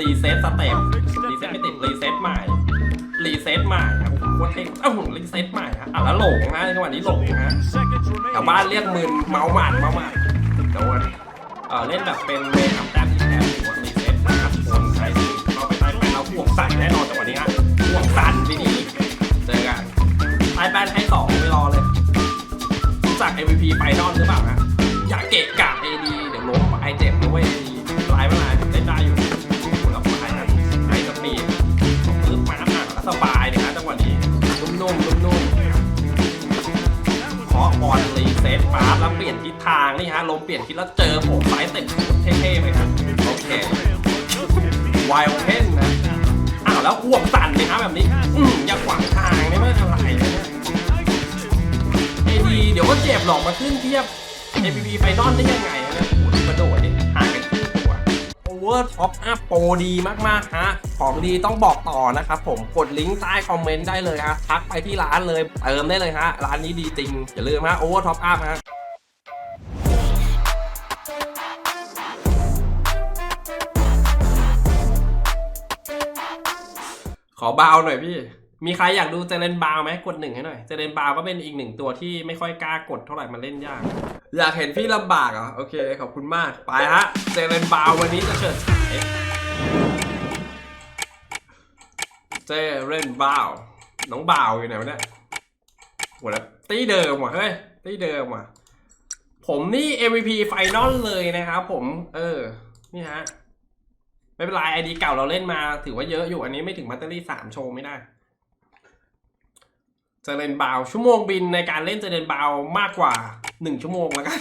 รีเซ็ตสเต็ปรีเซ็ตไม่ติด รีเซ็ตใหม่ รีเซ็ตใหม่ครับโอ้โหโคตรเท่เอ้ารีเซ็ตใหม่ฮะอะแล้วหลงฮะในจังหวะนี้หลงฮะแถวบ้านเรียกมึนเมาหมาดเมาหมาดแต่ว่าเออเล่นแบบเป็นเวทำแต้มที่แพ้หัวรีเซ็ตนะครับคนใช้เราไปใต้แปนเราห่วงสั่นแน่นอนจังหวะนี้ฮะห่วงสั่นไปดีเจอกันใต้แปนให้สองไม่รอเลยรู้จาก MVP ไฟนอลหรือเปล่าฮะอย่าเกะกะ บอลรีเซ็ตปาร์แล้วเปลี่ยนทิศทางนี่ฮะลมเปลี่ยนทิศแล้วเจอผมไฟเต็มเท่ๆไปครับโอเคไวโอเพนนะอ้าวแล้วห่วงสั่นเลยฮะแบบนี้อืมอย่าขวางทางได้ไม่อะไรเลยเอดีเดี๋ยวก็เจ็บหรอกมาขึ้นเทียบ APP ไฟนอลได้ยังไงนะโอ้โหกระโดด วอร์ท็อปอัพโปรดีมากๆฮะของดีต้องบอกต่อนะครับผมกดลิงก์ใต้คอมเมนต์ได้เลยฮะทักไปที่ร้านเลยเติมได้เลยฮะร้านนี้ดีจริง อย่าลืมฮะโอเวอร์ท็อปอัพฮะขอเบาหน่อยพี่ มีใครอยากดูเจเรนบาวไหมกดหนึ่งให้หน่อยเจเรนบาวก็เป็นอีกหนึ่งตัวที่ไม่ค่อยกล้ากดเท่าไหร่มันเล่นยาก อยากเห็นพี่ลำบากเหรอโอเคขอบคุณมากไปฮะเจเรนบาววันนี้จะเฉิดฉายเจเรนบาวน้องบาวอยู่ไหนวะเนี่ยหัวแล้วตีเดิมว่ะเฮ้ยตีเดิมว่ะผมนี่ MVP ไฟนอลเลยนะครับผม เออ นี่ฮะ ไม่เป็นไรไอดีเก่าเราเล่นมาถือว่าเยอะอยู่อันนี้ไม่ถึงมัตเตอรี่สามโชว์ไม่ได้ จเรนบาวชั่วโมงบินในการเล่นเจเรนบาวมากกว่าหนึ่งชั่วโมงแล้วกัน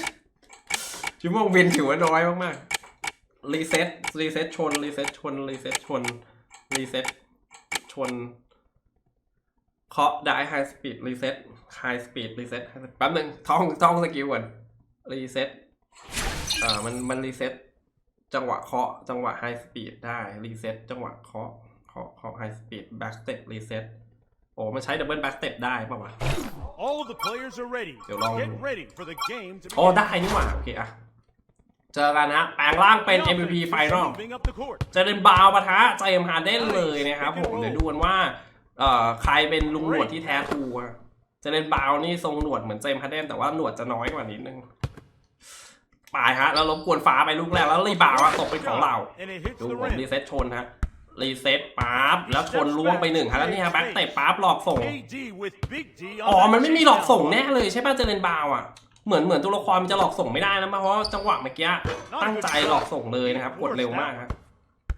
ชั่วโมงบินถือว่าน้อยมากๆรีเซ็ตรีเซ็ตชนรีเซ็ตชนรีเซ็ตชนรีเซ็ตชนเคาะได้ไฮสปีดรีเซ็ตไฮสปีดรีเซ็ตแป๊บหนึ่งท่องท่องสกิลก่อนรีเซ็ตเอ่อมันมันรีเซ็ตจังหวะเคาะจังหวะไฮสปีดได้รีเซ็ตจังหวะเคาะเคาะเคาะไฮสปีดแบ็กสเต็ปรีเซ็ต โอ้มันใช้ดับเบิลแบ็กสเต็ปได้ป่าววะ All the players are ready. Tiểu Long. Get ready for the game to โอ้ begin. ได้นี่หว่าโอเคอะเจอกันนะแปลงร่างเป็น The MVP offense is ไฟนอล moving up the court. เจเดนบาวปะทะเจมส์ฮาร์เดนเลยนะครับผมเดี๋ยวดูกันว่าเอ่อใครเป็นลุงหนวดที่แท้ทรูอะเจเดนบาวนี่ทรงหนวดเหมือนเจมส์ฮาร์เดนแต่ว่าหนวดจะน้อยกว่านิดนึงปลายฮะแล้วรบกวนฟ้าไปลูกแรกแล้วรีบาวอะตกเป็นของเรา And it hits ดู the ผมรี rim. เซ็ตชนฮะ รีเซ็ตปั๊บแล้วชนล่วงไปหนึ่งฮะแล้วนี่ฮะแบ็คเตะปั๊บหลอกส่ง AD with big D อ๋อ on มัน that ไม่มีหลอก takedown. ส่งแน่เลยใช่ป่ะเจเรนบาวอะ เหมือนเหมือนตัวละครมันจะหลอกส่งไม่ได้นะเพราะว่าจังหวะเมื่อกี้ตั้งใจหลอกส่งเลยนะครับ กดเร็วมากฮะ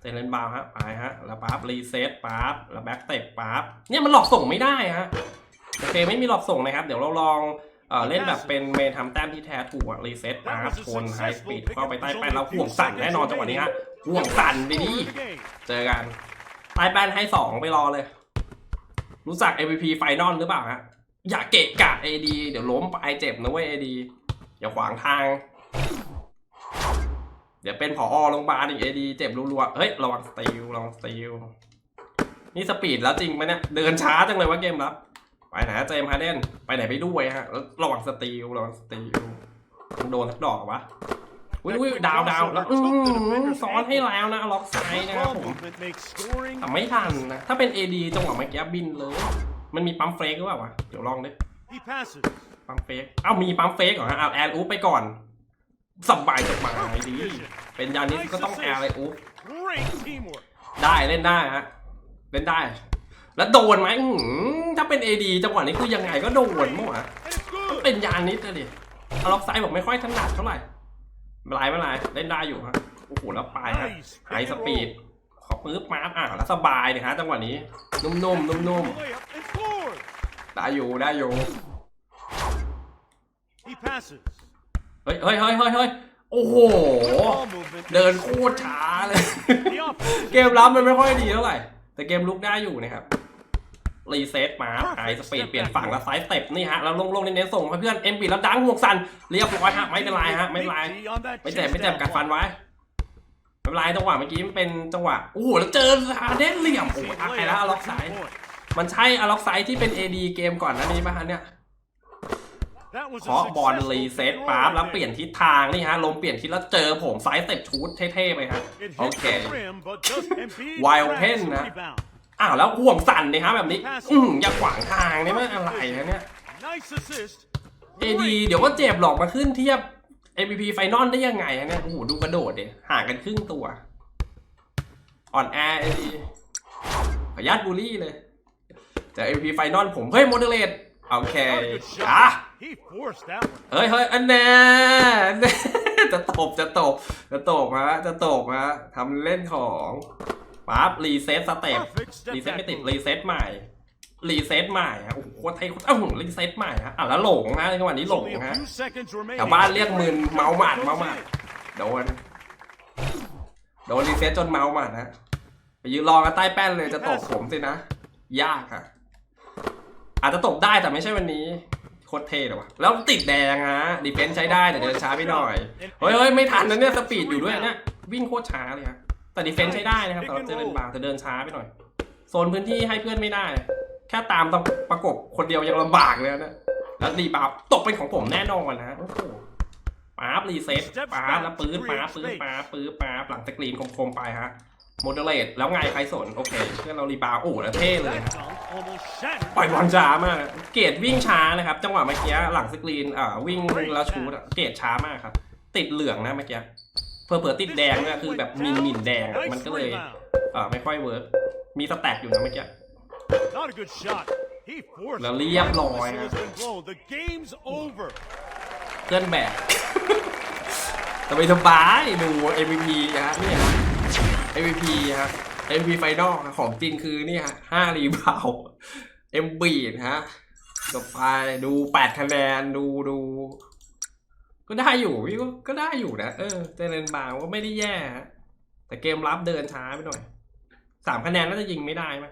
เจเรนบาวฮะไปฮะ แล้วปั๊บรีเซ็ตปั๊บแล้วแบ็คเตะปั๊บเนี่ยมันหลอกส่งไม่ได้ฮะ โอเคไม่มีหลอกส่งนะครับ เดี๋ยวเราลอง เอ่อเล่นแบบเป็นเมนทำแต้มที่แท้ถูกอะรีเซ็ตปั๊บชนไฮสปีดเข้าไปใต้แป้นแล้วห่วงสั่นแน่นอนจังหวะนี้ฮะห่วงสั่นไปดิ Win the game. เจอกันใต้แป้นให้สองไปรอเลย รู้จัก MVP ไฟนอลหรือเปล่าฮะอย่าเกะกะ AD เดี๋ยวล้มไปเจ็บนะเว้ย AD อย่าขวางทาง เดี๋ยวเป็นผอโรงพยาบาลอีก AD เจ็บรัวๆเฮ้ยระวังสตีลระวังสตีลนี่สปีดแล้วจริงไหมเนี่ยเดินช้าจังเลยว่าเกมรับ ไปไหนฮะเจมส์ฮาร์เดนไปไหนไปด้วยฮะแล้วระวังสตีลระวังสตีลต้องโดนสักดอกเหรอวะอุ้ยอุ้ยดาวดาวแล้วอื้อหือซ้อนให้แล้วนะล็อกไซด์นะครับ Ball ผม movement makes scoring แต่ไม่ทันนะถ้าเป็น AD จังหวะเมื่อกี้บินเลยมันมีปั๊มเฟกหรือเปล่าวะเดี๋ยวลองดิ He passes. ปั๊มเฟกเอ้ามีปั๊มเฟกเหรอฮะเอาแอร์อูฟไปก่อนสบายสบายดี เป็นยานิสก็ต้องแอร์เลยอูฟ Great teamwork. ได้เล่นได้ฮะเล่นได้ แล้วโดนไหมอื้อหือถ้าเป็น AD จังหวะนี้คือยังไงก็โดนมั้งวะ And it's good. เป็นยานิสอะดิเอาล็อกไซด์บอกไม่ค่อยถนัดเท่าไหร่ไม่เป็นไรไม่เป็นไรเล่นได้อยู่ฮะโอ้โหแล้วไปฮะ Nice. ไฮ Pick ส and ปีด roll. ขอปื๊บมาอะแล้วสบายเลยฮะจังหวะนี้นุ่มๆนุ่ม Layup and scored. ๆได้อยู่ได้อยู่ He passes. เฮ้ยเฮ้ยเฮ้ยเฮ้ยเฮ้ยโอ้โห Ball movement เดิน makes โคตร scoring ช้าเลย The offense is เกมรับมันไม่ค่อยดีเท่าไหร่ แต่เกมลุกได้อยู่นะครับ รีเซ็ตมาไฮสปีดเปลี่ยนฝั่งแล้วไซส์เต็ปนี่ฮะแล้วลงๆเน้นๆส่งให้เพื่อนเอ็มบีแล้วดังห่วงสันเรียบร้อยฮะไม่เป็นไรฮะไม่เป็นไร Big D on that ไม่เจ็บไม่เจ็บ chase กัดฟันไว้ไม่เป็นไรจังหวะเมื่อกี้มันเป็นจังหวะโอ้โหแล้วเจอฮาเดนเหลี่ยมโอ้โห down. ทัก Layup ไปแล้ว for ล็อก two ไซด์ points. มันใช่อล็อกไซด์ที่เป็น AD เกมก่อนหน้านี้ป่ะฮะเนี่ย That was เคาะ a บอล successful รีเซ็ต throw ปั๊บ right แล้วเปลี่ยน there. ทิศทางนี่ฮะลมเปลี่ยนทิศแล้วเจอผมซ้ายสเต็ปชูดเท่ๆไปฮะ It โอ hit เค the rim, but just Embiid Wide grabs open the นะ rebound. อ้าวแล้วห่วงสั่นเลยฮะแบบนี้ อืมอย่าขวางทางนี่มันอะไรนะเนี่ย Nice assist. เอดีเดี๋ยวก็เจ็บหลอกมาขึ้นเทียบ MVP ไฟนอลได้ยังไงอะเนี่ยโอ้โหดูกระโดดเดี๋ยห่างกันครึ่งตัว อ่อนแอเอดีขออนุญาตบูลลี่เลยจาก MVP ไฟนอลผม เฮ้ยโมเดเลตโอเค Not a good อะ shot. He forced that one. เฮ้ยเฮ้ยอันแน่อันแน่จะตบจะตบจะตบมาจะตบมาทำเล่นของ ปั๊บรีเซ็ตสเต็ป Perfect step รีเซ็ต back ไม่ติด move. รีเซ็ตใหม่รีเซ็ตใหม่ฮะโอ้โหโคตรเท่โคตรอ้าวโหรีเซ็ตใหม่ฮะอะแล้วหลงฮะในจังหวะนี้ There's หลง only a ฮะ few seconds remaining. แถวบ้านเรียกมึนเมาหมาด Goes เมาหมาด in. โดนโดนรีเซ็ตจนเมาหมาดฮะไปยืนรอกันใต้แป้นเลยจะตบผมสินะ ยากค่ะ อาจจะตบได้แต่ไม่ใช่วันนี้โคตรเท่เลยวะแล้วติดแดงฮะดีเฟนส์ใช้ได้แต่เดินช้าไปหน่อยเฮ้ยเฮ้ยไม่ทันนะเนี่ยสปีดอยู่ด้วยเนี่ยวิ่งโคตรช้าเลยฮะ แต่ดีเฟนส์ใช้ได้นะครับสำหรับเจริญบางแต่เดินช้าไปหน่อย โซนพื้นที่ให้เพื่อนไม่ได้ แค่ตามต้องประกบคนเดียวยังลำบากเลยนะแล้วรีบาวตกเป็นของผมแน่นอนนะโอ้โหป๊าบรีเซ็ตป๊าบแล้วปื้ดป๊าบปื้ดป๊าบปื้ดป๊าบหลังสกรีนคมๆไปฮะโมเดเลตแล้วไงใครสนโอเคเพื่อนเรารีบาวโอ้โหแล้วเท่เลย That dunk almost shattered. ปล่อยบอลช้ามากเกรดวิ่งช้านะครับ จังหวะเมื่อกี้หลังสกรีนอ่าวิ่งแล้วชูดอะเกรดช้ามากครับ ติดเหลืองนะเมื่อกี้ เผื่อๆติดแดงเนี่ยคือแบบมินมินแดงอะมัน Nice ก็เลย rebound. เอ่าไม่ค่อยเวิร์กมีสแต็กอยู่นะเมื่อกี้ Not a good shot. He forced แล้ว it. เรียบร้อย Whistle ฮะ has been blown. The game's over. เพื่อนแบกสบายสบายๆดู MVP ครับเนี่ยฮะ MVP ครับ MVP ไฟนอลของจริงคือนี่ฮะห้ารีบาวเอ็มบีฮะจบไปดูแปดคะแนนดูดู ก็ได้อยู่พี่ก็ก็ได้อยู่นะเออเจเรนบาวก็ไม่ได้แย่ แต่เกมรับเดินช้าไปหน่อยสามคะแนนน่าจะยิงไม่ได้ไหม